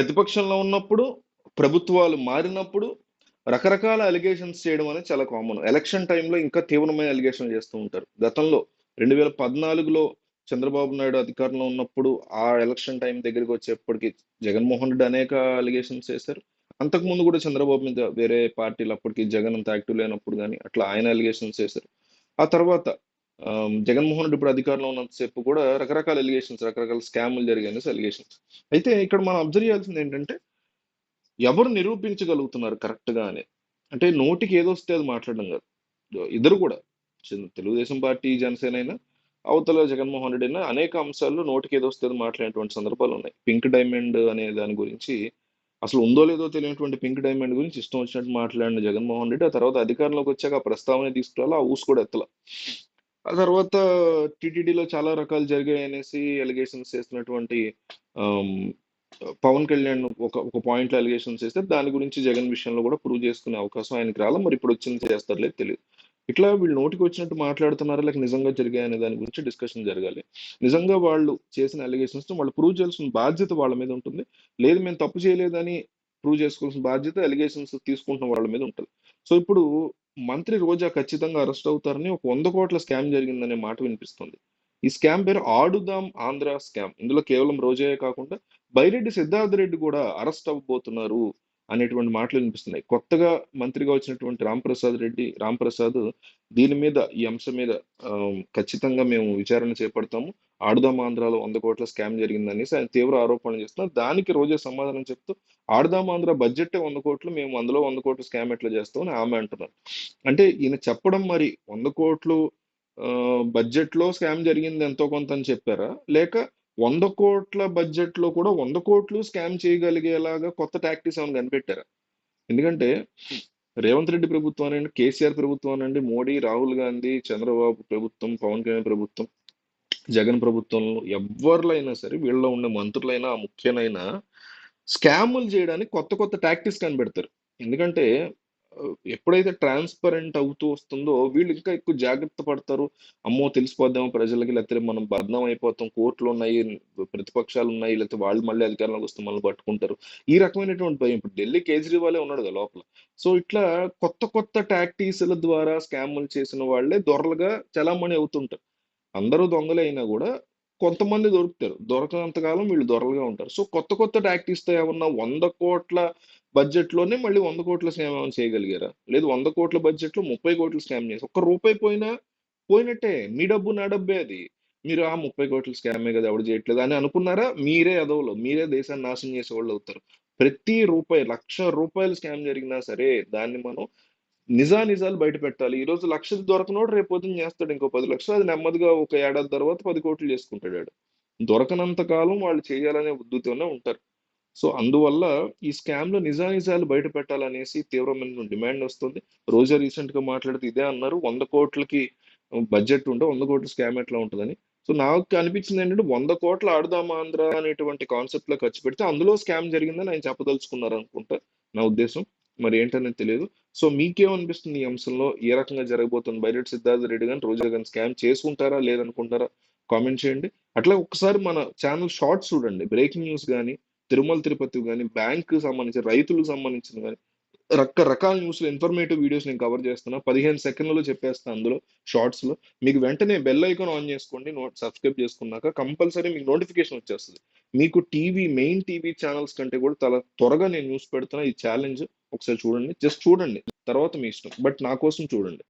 ప్రతిపక్షంలో ఉన్నప్పుడు ప్రభుత్వాలు మారినప్పుడు రకరకాల అలిగేషన్స్ చేయడం అనేది చాలా కామన్ ఎలక్షన్ టైంలో ఇంకా తీవ్రమైన అలిగేషన్ చేస్తూ ఉంటారు. గతంలో రెండు వేల పద్నాలుగులో చంద్రబాబు నాయుడు అధికారంలో ఉన్నప్పుడు ఆ ఎలక్షన్ టైం దగ్గరికి వచ్చేప్పటికి జగన్మోహన్ రెడ్డి అనేక అలిగేషన్స్ చేశారు. అంతకుముందు కూడా చంద్రబాబు మీద వేరే పార్టీలు అప్పటికి జగన్ అంత యాక్టివ్ లేనప్పుడు కానీ అట్లా ఆయన అలిగేషన్స్ చేశారు. ఆ తర్వాత జగన్మోహన్ రెడ్డి ఇప్పుడు అధికారంలో ఉన్నంతసేపు కూడా రకరకాల ఎలిగేషన్స్ రకరకాల స్కాములు జరిగాయి ఎలిగేషన్స్ అయితే ఇక్కడ మనం అబ్జర్వ్ చేయాల్సింది ఏంటంటే ఎవరు నిరూపించగలుగుతున్నారు కరెక్ట్గా అని? అంటే నోటికి ఏదో వస్తే అది మాట్లాడడం కాదు. ఇద్దరు కూడా. చిన్న తెలుగుదేశం పార్టీ జనసేన అయినా అవతల జగన్మోహన్ రెడ్డి అయినా అనేక అంశాల్లో నోటికి ఏదో వస్తే అది మాట్లాడేటువంటి సందర్భాలు ఉన్నాయి. పింక్ డైమండ్ అనే దాని గురించి అసలు ఉందో లేదో తెలియనటువంటి పింక్ డైమండ్ గురించి ఇష్టం వచ్చినట్టు మాట్లాడిన జగన్మోహన్ రెడ్డి ఆ తర్వాత అధికారంలోకి వచ్చాక ఆ ప్రస్తావన తీసుకురాలి ఆ ఊసు కూడా ఎత్తల. ఆ తర్వాత టీటీడీలో చాలా రకాలు జరిగాయి అనేసి ఎలిగేషన్స్ చేస్తున్నటువంటి ఆమ్, పవన్ కళ్యాణ్ ఒక ఒక పాయింట్లో ఎలిగేషన్స్ చేస్తే దాని గురించి జగన్ విషయంలో కూడా ప్రూవ్ చేసుకునే అవకాశం ఆయనకి రాలే. మరి ఇప్పుడు వచ్చింది చేస్తారు లేదు తెలియదు ఇట్లా వీళ్ళు నోటికి వచ్చినట్టు మాట్లాడుతున్నారా లేక నిజంగా జరిగాయనే దాని గురించి డిస్కషన్ జరగాలి. నిజంగా వాళ్ళు చేసిన అలిగేషన్స్ వాళ్ళు ప్రూవ్ చేయాల్సిన బాధ్యత వాళ్ళ మీద ఉంటుంది. లేదు మేము తప్పు చేయలేదని ప్రూవ్ చేసుకోవాల్సిన బాధ్యత ఎలిగేషన్స్ తీసుకుంటున్న వాళ్ళ మీద ఉంటుంది. సో ఇప్పుడు మంత్రి రోజా ఖచ్చితంగా అరెస్ట్ అవుతారని ఒక వంద కోట్ల స్కామ్ జరిగిందనే మాట వినిపిస్తుంది. ఈ స్కామ్ పేరు ఆడుదాం ఆంధ్ర స్కామ్. ఇందులో కేవలం రోజాయే కాకుండా బైరెడ్డి సిద్ధార్థ రెడ్డి కూడా అరెస్ట్ అవ్వబోతున్నారు. అనేటువంటి మాటలు వినిపిస్తున్నాయి. కొత్తగా మంత్రిగా వచ్చినటువంటి రాంప్రసాద్ రెడ్డి రాంప్రసాద్ దీని మీద ఈ అంశం మీద ఖచ్చితంగా మేము విచారణ చేపడతాము. ఆడుదాం ఆంధ్రాలో వంద కోట్ల స్కామ్ జరిగిందని ఆయన తీవ్ర ఆరోపణలు చేస్తున్నారు. దానికి రోజే సమాధానం చెప్తూ ఆడదాం ఆంధ్ర బడ్జెట్ వంద కోట్లు మేము అందులో వంద కోట్లు స్కామ్ ఎట్లా చేస్తామని ఆమె అంటున్నారు. అంటే ఈయన చెప్పడం మరి వంద కోట్లు బడ్జెట్లో స్కామ్ జరిగింది ఎంతో కొంత అని చెప్పారా? లేక వంద కోట్ల బడ్జెట్లో కూడా వంద కోట్లు స్కామ్ చేయగలిగేలాగా కొత్త టాక్టిక్స్ ఏమైనా కనిపెట్టారా? ఎందుకంటే రేవంత్ రెడ్డి ప్రభుత్వం అండి కేసీఆర్ ప్రభుత్వం అండి మోడీ రాహుల్ గాంధీ చంద్రబాబు ప్రభుత్వం పవన్ కళ్యాణ్ ప్రభుత్వం జగన్ ప్రభుత్వంలో ఎవరిలో అయినా సరే వీళ్ళలో ఉండే మంత్రులైనా ముఖ్యనైనా స్కాములు చేయడానికి కొత్త కొత్త టాక్టిక్స్ కనిపెడతారు. ఎందుకంటే ఎప్పుడైతే ట్రాన్స్పరెంట్ అవుతూ వస్తుందో వీళ్ళు ఇంకా ఎక్కువ జాగ్రత్త పడతారు. అమ్మో తెలిసిపోద్దామో ప్రజలకి లేకపోతే మనం బద్నం అయిపోతాం కోర్టులు ఉన్నాయి ప్రతిపక్షాలు ఉన్నాయి లేకపోతే వాళ్ళు మళ్ళీ అధికారంలోకి వస్తే మనల్ని పట్టుకుంటారు. ఈ రకమైనటువంటి భయం. ఇప్పుడు ఢిల్లీ కేజ్రీవాలే ఉన్నాడు కదా లోపల. సో ఇట్లా కొత్త కొత్త టాక్టీస్ల ద్వారా స్కాములు చేసిన వాళ్ళే దొరలుగా చలామణి అవుతుంటారు. అందరూ దొంగలే అయినా కూడా కొంతమంది దొరుకుతారు. దొరకనంతకాలం వీళ్ళు దొరలుగా ఉంటారు. సో కొత్త కొత్త టాక్టీస్ ఏమన్నా వంద కోట్ల బడ్జెట్లోనే మళ్ళీ వంద కోట్ల స్కామ్ ఏమైనా చేయగలిగారా? లేదు వంద కోట్ల బడ్జెట్లో ముప్పై కోట్లు స్కామ్ చేసి ఒక్క రూపాయి పోయినా పోయినట్టే. మీ డబ్బు నా డబ్బే అది. మీరు ఆ ముప్పై కోట్ల స్కామే కదా ఎవడు చేయట్లేదు అని అనుకున్నారా? మీరే అదవులు మీరే దేశాన్ని నాశనం చేసే వాళ్ళు అవుతారు. ప్రతి రూపాయి లక్ష రూపాయలు స్కామ్ జరిగినా సరే దాన్ని మనం నిజా నిజాలు బయట పెట్టాలి. ఈ రోజు లక్షలు దొరకనోడు రేపు పొద్దున్న చేస్తాడు ఇంకో పది లక్షలు. అది నెమ్మదిగా ఒక ఏడాది తర్వాత పది కోట్లు చేసుకుంటాడు దొరకనంత కాలం వాళ్ళు చేయాలనే ఉద్దుతోనే ఉంటారు. సో అందువల్ల ఈ స్కామ్లో నిజానిజాలు బయట పెట్టాలనేసి తీవ్రమైన డిమాండ్ వస్తుంది. రోజా రీసెంట్గా మాట్లాడితే ఇదే అన్నారు. వంద కోట్లకి బడ్జెట్ ఉంటే వంద కోట్ల స్కామ్ ఎట్లా ఉంటుందని. సో నాకు అనిపించింది ఏంటంటే వంద కోట్ల ఆడదామా ఆంధ్ర అనేటువంటి కాన్సెప్ట్లో ఖర్చు పెడితే అందులో స్కామ్ జరిగిందని ఆయన చెప్పదలుచుకున్నారు అనుకుంటా నా ఉద్దేశం. మరి ఏంటనేది తెలియదు. సో మీకేమనిపిస్తుంది ఈ అంశంలో? ఏ రకంగా జరగబోతుంది? బైరెడ్ సిద్ధార్థ రెడ్డి కానీ రోజా కానీ స్కామ్ చేసుకుంటారా? లేదనుకుంటారా? కామెంట్ చేయండి. అట్లా ఒకసారి మన ఛానల్ షార్ట్స్ చూడండి. బ్రేకింగ్ న్యూస్ కానీ తిరుమల తిరుపతి కానీ బ్యాంక్ సంబంధించి రైతులకు సంబంధించిన కానీ రకరకాల న్యూస్లు ఇన్ఫర్మేటివ్ వీడియోస్ నేను కవర్ చేస్తున్నా. పదిహేను సెకండ్లలో చెప్పేస్తాను అందులో షార్ట్స్లో మీకు వెంటనే బెల్ ఐకాన్ ఆన్ చేసుకోండి. నోట్ సబ్స్క్రైబ్ చేసుకున్నాక కంపల్సరీ మీకు నోటిఫికేషన్ వచ్చేస్తుంది. మీకు టీవీ మెయిన్ టీవీ ఛానల్స్ కంటే కూడా చాలా త్వరగా నేను న్యూస్ పెడుతున్నా. ఈ ఛాలెంజ్ ఒకసారి చూడండి. జస్ట్ చూడండి. తర్వాత మీ ఇష్టం. బట్ నా కోసం చూడండి.